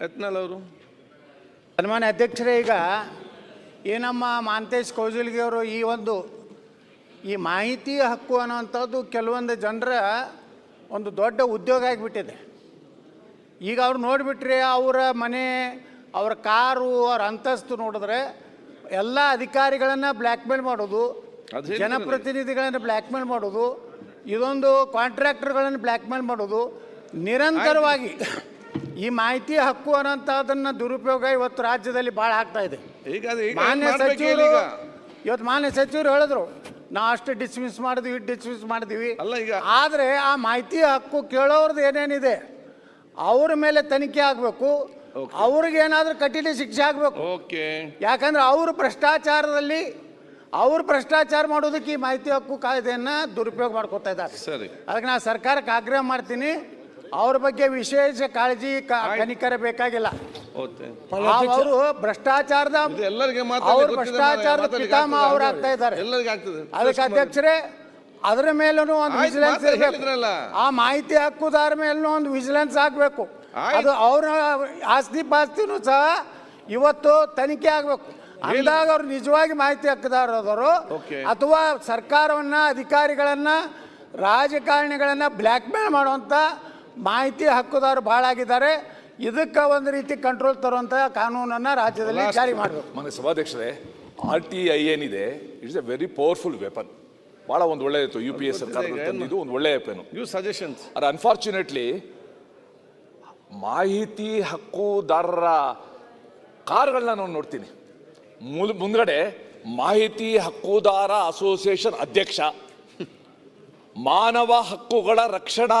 ಯತ್ನಾಳ್ ಅವರು ಸನ್ಮಾನ್ಯ ಅಧ್ಯಕ್ಷರೇ ಈಗ ಏನಮ್ಮ ಮಾಂತೇಶ್ ಕೌಜಲ್ಗಿ ಅವರು ಈ ಒಂದು ಈ ಮಾಹಿತಿ ಹಕ್ಕು ಅನ್ನೋವಂಥದ್ದು ಕೆಲವೊಂದು ಜನರ ಒಂದು ದೊಡ್ಡ ಉದ್ಯೋಗ ಆಗಿಬಿಟ್ಟಿದೆ ಈಗ ಅವ್ರು ನೋಡಿಬಿಟ್ರೆ ಅವರ ಮನೆ ಅವರ ಕಾರು ಅವ್ರ ಅಂತಸ್ತು ನೋಡಿದ್ರೆ ಎಲ್ಲ ಅಧಿಕಾರಿಗಳನ್ನು ಬ್ಲ್ಯಾಕ್ಮೇಲ್ ಮಾಡೋದು. ಜನಪ್ರತಿನಿಧಿಗಳನ್ನು ಬ್ಲ್ಯಾಕ್ಮೇಲ್ ಮಾಡೋದು ಇದೊಂದು ಕಾಂಟ್ರಾಕ್ಟರ್ಗಳನ್ನು ಬ್ಲ್ಯಾಕ್ಮೇಲ್ ಮಾಡೋದು ನಿರಂತರವಾಗಿ ಈ ಮಾಹಿತಿ ಹಕ್ಕು ಅನ್ನೋಂಥದ್ದನ್ನು ದುರುಪಯೋಗ ಇವತ್ತು ರಾಜ್ಯದಲ್ಲಿ ಭಾಳ ಆಗ್ತಾ ಇದೆ. ಈಗ ಅದು ಈಗ ಮಾನ್ಯ ಮಾಡ್ಬೇಕು ಸಚಿವರು ಈಗ. ಇವತ್ತು ಮಾನ್ಯ ಸಚಿವರು ಹೇಳಿದ್ರು ನಾ ಅಷ್ಟು ಡಿಸ್ಮಿಸ್ ಮಾಡಿದ್ವಿ ಡಿಸ್ಮಿಸ್ ಮಾಡಿದ್ವಿ. ಅಲ್ಲ ಈಗ- ಆದರೆ ಆ ಮಾಹಿತಿ ಹಕ್ಕು ಕೇಳೋರ್ದು ಏನೇನಿದೆ ಅವ್ರ ಮೇಲೆ ತನಿಖೆ ಆಗಬೇಕು ಅವ್ರಿಗೆ ಏನಾದರೂ ಕಠಿಣ ಶಿಕ್ಷೆ ಆಗಬೇಕು. ಓಕೆ ಯಾಕಂದ್ರೆ ಅವರು ಭ್ರಷ್ಟಾಚಾರದಲ್ಲಿ ಅವ್ರು ಭ್ರಷ್ಟಾಚಾರ ಮಾಡೋದಕ್ಕೆ ಈ ಮಾಹಿತಿ ಹಕ್ಕು ಕಾಯ್ದೆಯನ್ನು ದುರುಪಯೋಗ ಮಾಡ್ಕೊತಾ ಇದ್ದಾರೆ. ಸರಿ. ಅದಕ್ಕೆ ನಾನು ಸರ್ಕಾರಕ್ಕೆ ಆಗ್ರಹ ಮಾಡ್ತೀನಿ ಅವ್ರ ಬಗ್ಗೆ ವಿಶೇಷ ಕಾಳಜಿ ಕ- ಕನಿಕರ ಬೇಕಾಗಿಲ್ಲ. ಓಕೆ. ಅವರು ಭ್ರಷ್ಟಾಚಾರದ ಎಲ್ಲರಿಗೆ ಅವ್ರು ಭ್ರಷ್ಟಾಚಾರದ ಪಿತಾಮಹ ಅವ್ರು ಆಗ್ತಾ ಇದ್ದಾರೆ. ಎಲ್ಲರಿಗೆ ಆಗ್ತದೆ. ಅದಕ್ಕೆ ಅಧ್ಯಕ್ಷರೇ ಅದರ ಮೇಲೂ ಒಂದು ಆಯ್ತು, ವಿಜಿಲೆನ್ಸ್ ಮಾತ್ರ ಹೇಳಿದ್ರಲ್ಲ. ಆ ಮಾಹಿತಿ ಹಕ್ಕುದಾರ ಮೇಲೂ ಒಂದು ವಿಜಿಲೆನ್ಸ್ ಆಗಬೇಕು. ಆಯ್ತು. ಅದು ಅವರ ಆಸ್ತಿ ಪಾಸ್ತಿನೂ ಸಹ ಇವತ್ತು ತನಿಖೆ ಆಗಬೇಕು. ಅಂದಾಗ ಅವ್ರು ನಿಜವಾಗಿ ಮಾಹಿತಿ ಹಕ್ಕುದಾರದವರು Okay. ಅಥವಾ ಸರ್ಕಾರವನ್ನ ಅಧಿಕಾರಿಗಳನ್ನ ರಾಜಕಾರಣಿಗಳನ್ನ ಬ್ಲ್ಯಾಕ್ ಮೇಲ್ ಮಾಡುವಂಥ ಮಾಹಿತಿ ಹಕ್ಕುದಾರರು ಭಾಳ ಆಗಿದ್ದಾರೆ. ಇದಕ್ಕೆ ಒಂದು ರೀತಿ ಕಂಟ್ರೋಲ್ ತರುವಂಥ ಕಾನೂನನ್ನು ರಾಜ್ಯದಲ್ಲಿ ಜಾರಿ ಮಾಡಬೇಕು. ಮನೆ ಸಭಾಧ್ಯಕ್ಷರೇ ಆರ್ ಟಿ ಐ ಏನಿದೆ it's a very powerful weapon ಭಾಳ ಒಂದು ಒಳ್ಳೆಯದು ಯು ಪಿ ಎಸ್ ಸರ್ಕಾರ ಒಂದು ಒಳ್ಳೆಯ ವೆಪನ್ ಯು ಸಜೆಷನ್ಸ್ ಆದರೆ ಅನ್ಫಾರ್ಚುನೇಟ್ಲಿ ಮಾಹಿತಿ ಹಕ್ಕುದಾರರ ಕಾರ್ಗಳನ್ನ ನಾನು ನೋಡ್ತೀನಿ. ಮುಲ್ ಮುಂದ್ಗಡೆ ಮಾಹಿತಿ ಹಕ್ಕುದಾರ ಅಸೋಸಿಯೇಷನ್ ಅಧ್ಯಕ್ಷ. ಮಾನವ ಹಕ್ಕುಗಳ ರಕ್ಷಣಾ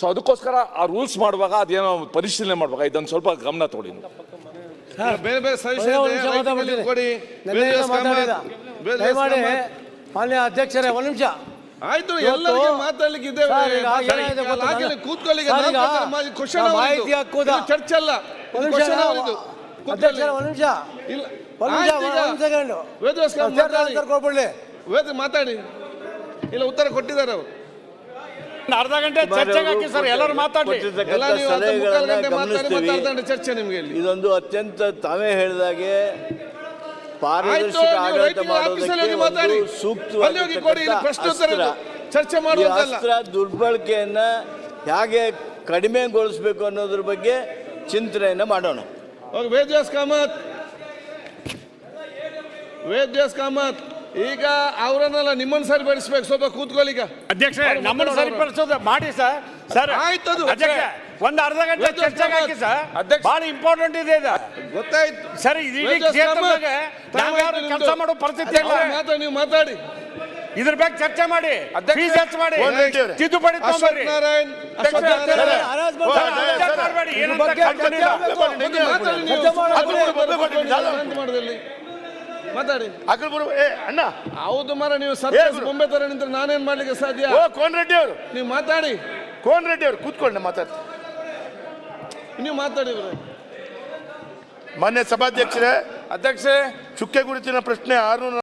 ಸೊ ಅದಕ್ಕೋಸ್ಕರ ಆ ರೂಲ್ಸ್ ಮಾಡುವಾಗ ಅದೇನೋ ಪರಿಶೀಲನೆ ಮಾಡುವಾಗ ಇದನ್ನು ಸ್ವಲ್ಪ ಗಮನ ತಗೊಳ್ಳಿ. ಬೇರೆ ಬೇರೆ ಸಜೆಷನ್ ಕೊಡಿ. ದಯಮಾಡಿ ಮಾನ್ಯ ಅಧ್ಯಕ್ಷರೇ ಒಂದು ನಿಮಿಷ. ಆಯ್ತು ಎಲ್ಲರಿಗೂ ಮಾತಾಡ್ಲಿಕ್ಕೆ ಇದ್ದೇವೆ. ಕೂತ್ಕೊಳ್ಳಿ ಮಾಹಿತಿ ಹಕ್ಕುದ- ಚರ್ಚೆ ಅಲ್ಲ. ಅಧ್ಯಕ್ಷರೇ ಒಂದು ನಿಮಿಷ. ಇಲ್ಲ. ಒಂದು ಸೆಕೆಂಡ್ ವೇದವ್ಯಾಸ ಮಾತಾಡಿ. ವೇದ ಮಾತಾಡಿ. ಇಲ್ಲ ಉತ್ತರ ಕೊಟ್ಟಿದ್ದಾರೆ ಅವರು. ಅರ್ಧ ಗಂಟೆ ಚರ್ಚೆಗೆ ಹಾಕಿ ಸರ್ ಎಲ್ಲರೂ ಮಾತಾಡಿ ಗಮನಿಸ್ತೀವಿ. ಚರ್ಚೆ ನಿಮ್ಗೆ ಇಲ್ಲಿ. ಇದೊಂದು ಅತ್ಯಂತ ತಾವೇ ಹೇಳಿದಾಗೆ ಪಾರದರ್ಶಕ ಆಡಳಿತ ಮಾಡೋದಕ್ಕೆ ಪ್ರಶ್ನೆ ಉತ್ತರ ಚರ್ಚೆ ಅಸ್ತ್ರ ದುರ್ಬಳಕೆಯನ್ನ ಹೇಗೆ ಕಡಿಮೆಗೊಳಿಸ್ಬೇಕು ಅನ್ನೋದ್ರ ಬಗ್ಗೆ ಚಿಂತನೆಯನ್ನ ಮಾಡೋಣ. ವೇದ್ಯಾಸ್ ಕಾಮತ್. ವೇದ್ಯಾಸ್ ಕಾಮತ್. ಈಗ ಅವರನ್ನೆಲ್ಲ ನಿಮ್ಮನ್ನ ಸರಿಪಡಿಸ್ಬೇಕು ಸ್ವಲ್ಪ ಕೂತ್ಕೊಳ್ಳಿ ಈಗ ಅಧ್ಯಕ್ಷ ನಮ್ಮನ್ನ ಸರಿ. ಸರಿಪಡಿಸೋದು ಮಾಡಿ ಸರ್ ಸರ್ ಆಯ್ತು ಅದು. ಅಧ್ಯಕ್ಷ ಒಂದು ಅರ್ಧ ಗಂಟೆ ಚರ್ಚೆ ಹಾಕಿ ಸರ್ ಅಧ್ಯಕ್ಷ. ಬಹಳ ಇಂಪಾರ್ಟೆಂಟ್ ಇದೆ ಇದು ಗೊತ್ತಾಯ್ತು ಸರ್ ಇಡೀ ಕ್ಷೇತ್ರದಾಗ time ಕೆಲಸ ಮಾಡೋ ಪರಿಸ್ಥಿತಿ ಇಲ್ಲ ಮಾತಾಡಿ ನೀವು ಮಾತಾಡಿ ಇದ್ರ ಬಗ್ಗೆ ಚರ್ಚೆ ಮಾಡಿ ಫೀಸ್ ಹೆಚ್ಚು ಮಾಡಿ ತಿದ್ದುಪಡಿ. ಅಧ್ಯಕ್ಷ ಮಾಡಬೇಡಿ, ಏನಂತ ಮಾತಾಡಿ. ಅಕಲ್ ಚರ್ಚೆ ಮಾಡಿ. ಸುಮ್ಮನೆ ಅಂತ ಮಾಡೋದಿಲ್ಲಿ. ಮಾತಾಡಿ ಅಣ್ಣ. ಹೌದು ಮರ ನೀವು ಸತ್ಯ ಬೊಂಬೆ ತರ ನಿಂತ್ರೆ ನಾನೇನ್ ಮಾಡ್ಲಿಕ್ಕೆ ಸಾಧ್ಯ? ಓ ಕೋನ್ ರೆಡ್ಡಿ ಅವರು. ನೀವು ಮಾತಾಡಿ. ಕೋನ್ ರೆಡ್ಡಿ ಅವರು ಕೂತ್ಕೊಂಡು ಮಾತಾಡ್ತಾರೆ ನೀವು ಮಾತಾಡಿ ಮೊನ್ನೆ ಮಾನ್ಯ ಸಭಾಧ್ಯಕ್ಷರೇ ಅಧ್ಯಕ್ಷೆ ಚುಕ್ಕೆ ಗುರುತಿನ ಪ್ರಶ್ನೆ ಆರು